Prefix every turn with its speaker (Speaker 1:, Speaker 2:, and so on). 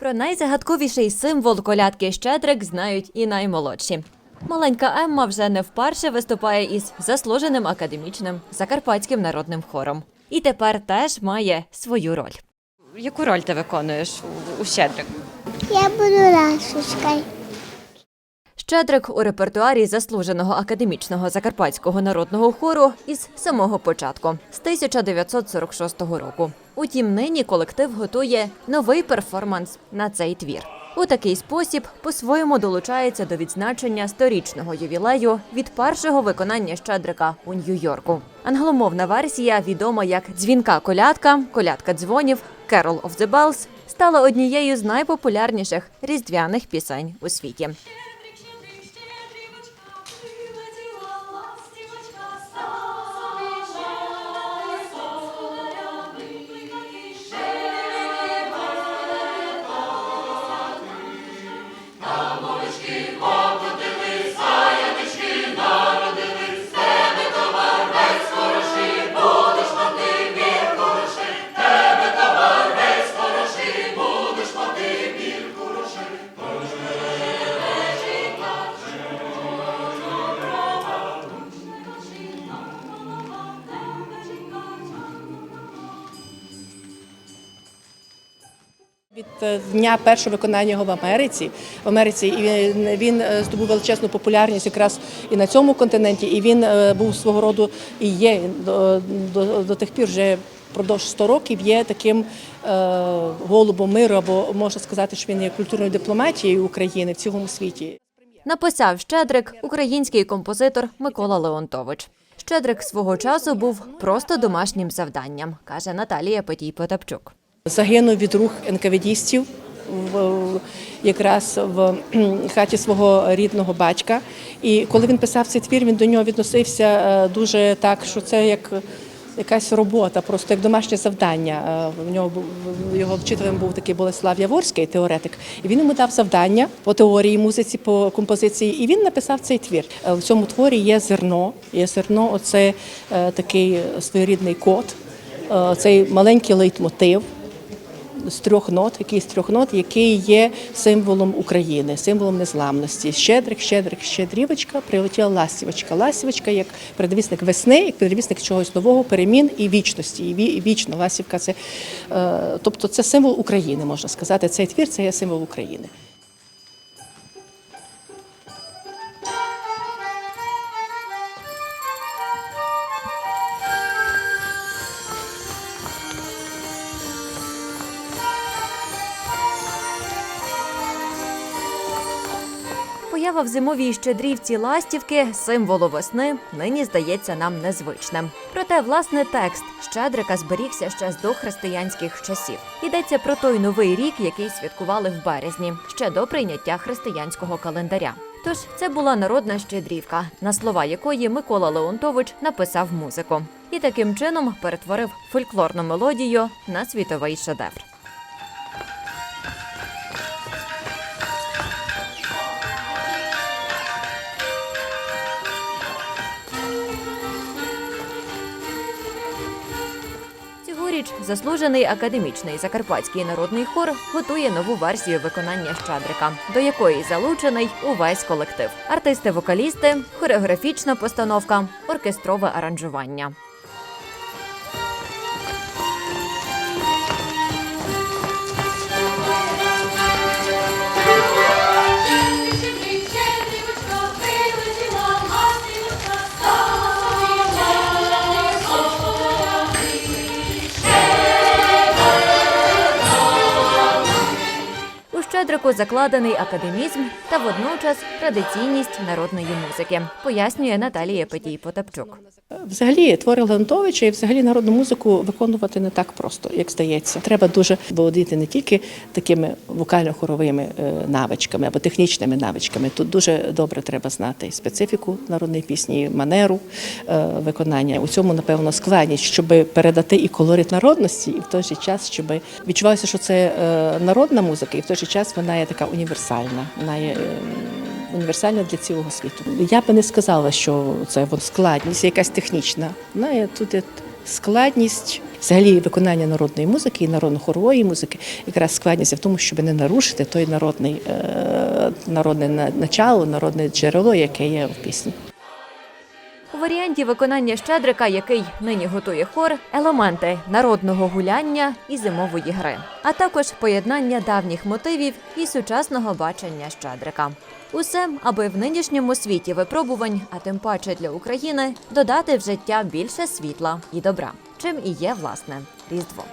Speaker 1: Про найзагадковіший символ колядки Щедрик знають і наймолодші. Маленька Емма вже не вперше виступає із заслуженим академічним закарпатським народним хором. І тепер теж має свою роль. Яку роль ти виконуєш у Щедрик?
Speaker 2: Я буду ласочкою.
Speaker 1: Щедрик у репертуарі заслуженого академічного закарпатського народного хору із самого початку з 1946 року. Утім, нині колектив готує новий перформанс на цей твір. У такий спосіб по-своєму долучається до відзначення сторічного ювілею від першого виконання Щедрика у Нью-Йорку. Англомовна версія, відома як дзвінка колядка, колядка дзвонів, Carol of the Bells, стала однією з найпопулярніших різдвяних пісень у світі.
Speaker 3: Від е, дня першого виконання його в Америці в Америці і він, він е, здобув величезну популярність якраз і на цьому континенті. І він е, був свого роду і є до, до, до тих пір вже впродовж 100 років є таким е, голубом миру, або можна сказати, що він є культурною дипломатією України в цілому світі.
Speaker 1: Написав Щедрик український композитор Микола Леонтович. Щедрик свого часу був просто домашнім завданням, каже Наталія Петій Потапчук.
Speaker 3: Загинув від рук НКВДістів якраз в хаті свого рідного батька. І коли він писав цей твір, він до нього відносився е, дуже так, що це як якась робота, просто як домашнє завдання. Е, В нього його вчителем був такий Болеслав Яворський, теоретик. І він йому дав завдання по теорії музиці, по композиції, і він написав цей твір. Е, В цьому творі є зерно. Є зерно, оце такий своєрідний код, цей маленький лейтмотив з трьох нот, який з трьох нот, який є символом України, символом незламності. Щедрик, щедрик, щедрівочка, прилетіла ластівочка. Ластівочка як передвісник весни, як передвісник чогось нового, перемін і вічності. І ві- вічно ластівка це е, тобто це символ України, можна сказати. Цей твір це є символ України.
Speaker 1: Поява в зимовій щедрівці ластівки, символу весни, нині здається нам незвичним. Проте, власне, текст Щедрика зберігся ще з дохристиянських часів. Йдеться про той новий рік, який святкували в березні, ще до прийняття християнського календаря. Тож це була народна щедрівка, на слова якої Микола Леонтович написав музику, і таким чином перетворив фольклорну мелодію на світовий шедевр. Цьогоріч заслужений академічний закарпатський народний хор готує нову версію виконання Щадрика, до якої залучений увесь колектив: артисти-вокалісти, хореографічна постановка, оркестрове аранжування. У Щедрику закладений академізм та водночас традиційність народної музики, пояснює Наталія Петій Потапчук.
Speaker 3: Взагалі, твори Леонтовича і взагалі народну музику виконувати не так просто, як здається. Треба дуже володіти не тільки такими вокально-хоровими е, навичками або технічними навичками. Тут дуже добре треба знати і специфіку народної пісні, і манеру е, виконання. У цьому, напевно, складність, щоб передати і колорит народності, і в той же час, щоб відчувалося, що це е, народна музика, і в той же час вона є така універсальна. Вона є. е, універсальна для цілого світу. Я би не сказала, що це складність, якась технічна. Вона є тут є складність взагалі виконання народної музики і народно-хорової музики якраз складність в тому, щоб не нарушити той народний е, народне начало, народне джерело, яке є в пісні.
Speaker 1: Варіанті виконання щедрика, який нині готує хор, елементи народного гуляння і зимової гри, а також поєднання давніх мотивів і сучасного бачення щедрика. Усе, аби в нинішньому світі випробувань, а тим паче для України, додати в життя більше світла і добра, чим і є власне різдво.